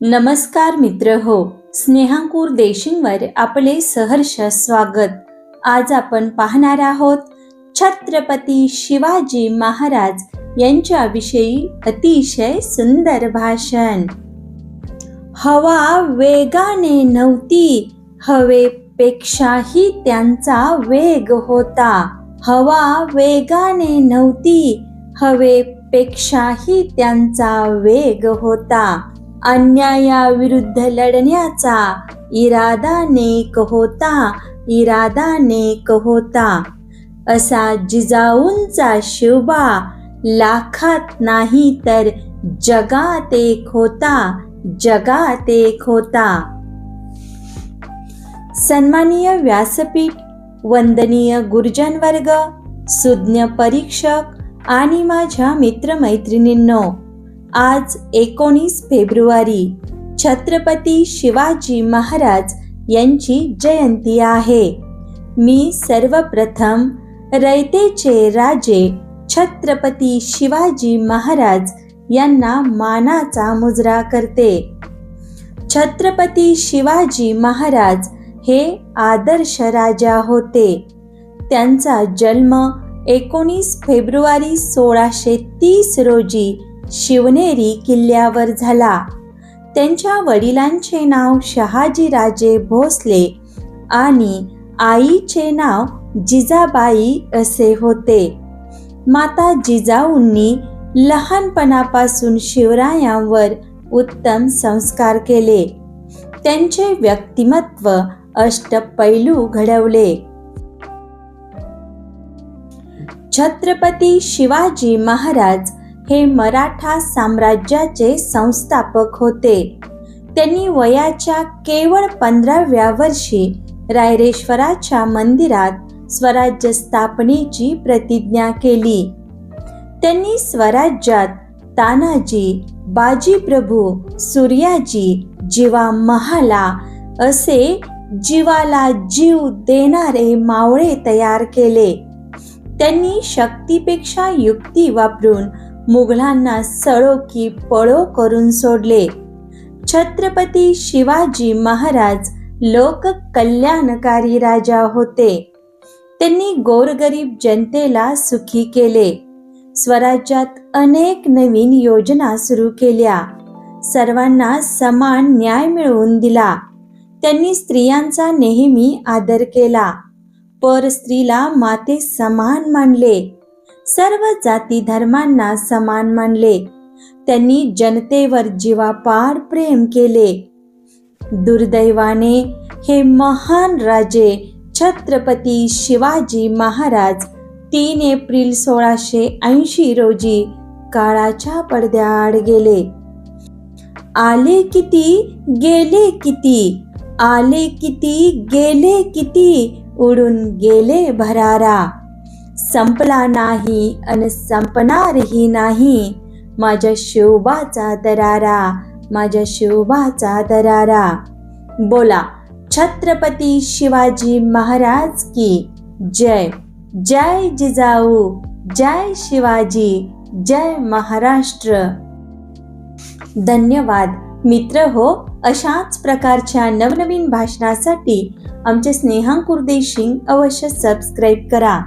नमस्कार मित्र हो स्नेहांकूर देशिंगवर आपले सहर्ष स्वागत. आज आपण पाहणार आहोत छत्रपती शिवाजी महाराज यांच्याविषयी अतिशय सुंदर भाषण. हवा वेगाने नव्हती हवेपेक्षाही त्यांचा वेग होता. हवा वेगाने नव्हती हवेपेक्षाही त्यांचा वेग होता. अन्यायाविरुद्ध लढण्याचा इरादा नेक होता इरादा नेक होता. असा जिजाऊंचा शिवबा लाखात नाही तर जगात एक होता जगात एक होता. सन्माननीय व्यासपीठ वंदनीय गुरुजन वर्ग सुज्ञ परीक्षक आणि माझ्या मित्रमैत्रिणींनो आज एकोणीस फेब्रुवारी छत्रपती शिवाजी महाराज यांची जयंती आहे. मी सर्वप्रथम रयतेचे राजे छत्रपती शिवाजी महाराज यांना मानाचा मुजरा करते. छत्रपती शिवाजी महाराज हे आदर्श राजा होते. त्यांचा जन्म एकोणीस फेब्रुवारी सोळाशे तीस रोजी शिवनेरी किल्ल्यावर झाला. त्यांच्या वडिलांचे नाव शहाजीराजे भोसले आणि आईचे नाव जिजाबाई असे होते. माता जिजाऊंनी लहानपणापासून शिवरायांवर उत्तम संस्कार केले. त्यांचे व्यक्तिमत्व अष्टपैलू घडवले. छत्रपती शिवाजी महाराज हे मराठा साम्राज्याचे संस्थापक होते. त्यांनी वयाच्या केवळ पंधराव्या वर्षी रायरेश्वराच्या मंदिरात स्वराज्य स्थापनेची प्रतिज्ञा केली. त्यांनी स्वराज्यात तानाजी बाजीप्रभू सूर्याजी जीवा महाला असे जीवाला जीव देणारे मावळे तयार केले. त्यांनी शक्तीपेक्षा युक्ती वापरून मुघलांना सळो की पळो करून सोडले. छत्रपती शिवाजी महाराज लोक कल्याणकारी राजा होते. त्यांनी गोरगरीब जनतेला सुखी केले. स्वराज्यात अनेक नवीन योजना सुरू केल्या. सर्वांना समान न्याय मिळवून दिला. त्यांनी स्त्रियांचा नेहमी आदर केला. पर स्त्रीला माते समान मानले. सर्व जाती धर्मांना समान मानले. त्यांनी जनतेवर जीवापार प्रेम केले. दुर्दैवाने हे महान राजे छत्रपती शिवाजी महाराज तीन एप्रिल सोळाशे ऐंशी रोजी काळाच्या पडद्याआड गेले. आले किती गेले किती? आले किती गेले किती? उडून गेले भरारा. संपला नाही अन संपणारही नाही. माझ्या शिवबाचा दरारा माझ्या शिवबाचा दरारा. बोला छत्रपती शिवाजी महाराज की जय. जय जिजाऊ जय शिवाजी जय महाराष्ट्र. धन्यवाद. मित्र हो अशाच प्रकारच्या नवनवीन भाषणासाठी आमचे स्नेहांकुर देशिंग अवश्य सबस्क्राईब करा.